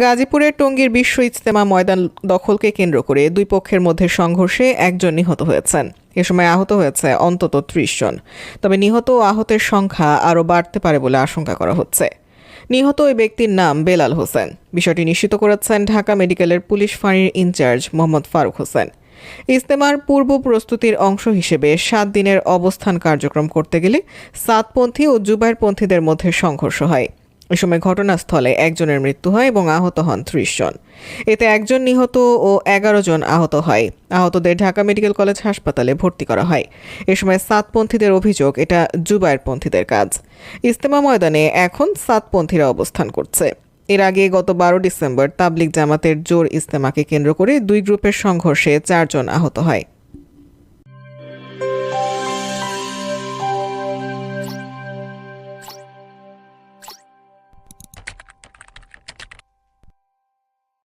গাজীপুরের টঙ্গীর বিশ্ব ইজতেমা ময়দান দখলকে কেন্দ্র করে দুই পক্ষের মধ্যে সংঘর্ষে একজন নিহত হয়েছেন। এ সময় আহত হয়েছে অন্তত ত্রিশ জন। তবে নিহত ও আহতের সংখ্যা আরও বাড়তে পারে বলে আশঙ্কা করা হচ্ছে। নিহত ওই ব্যক্তির নাম বেলাল হোসেন। বিষয়টি নিশ্চিত করেছেন ঢাকা মেডিকেলের পুলিশ ফাঁড়ির ইনচার্জ মোহাম্মদ ফারুক হোসেন। ইজতেমার পূর্ব প্রস্তুতির অংশ হিসেবে সাত দিনের অবস্থান কার্যক্রম করতে গেলে সাতপন্থী ও জুবাইরপন্থীদের মধ্যে সংঘর্ষ হয়। এ সময় ঘটনাস্থলে একজনের মৃত্যু হয় এবং আহত হন ত্রিশ জন। এতে একজন নিহত ও এগারো জন আহত হয়। আহতদের ঢাকা মেডিকেল কলেজ হাসপাতালে ভর্তি করা হয়। এ সময় সাতপন্থীদের অভিযোগ, এটা জুবায়েরপন্থীদের কাজ। ইস্তেমা ময়দানে এখন সাতপন্থীরা অবস্থান করছে। এর আগে গত বারো ডিসেম্বর তাবলিক জামাতের জোর ইস্তেমাকে কেন্দ্র করে দুই গ্রুপের সংঘর্ষে চারজন আহত হয়।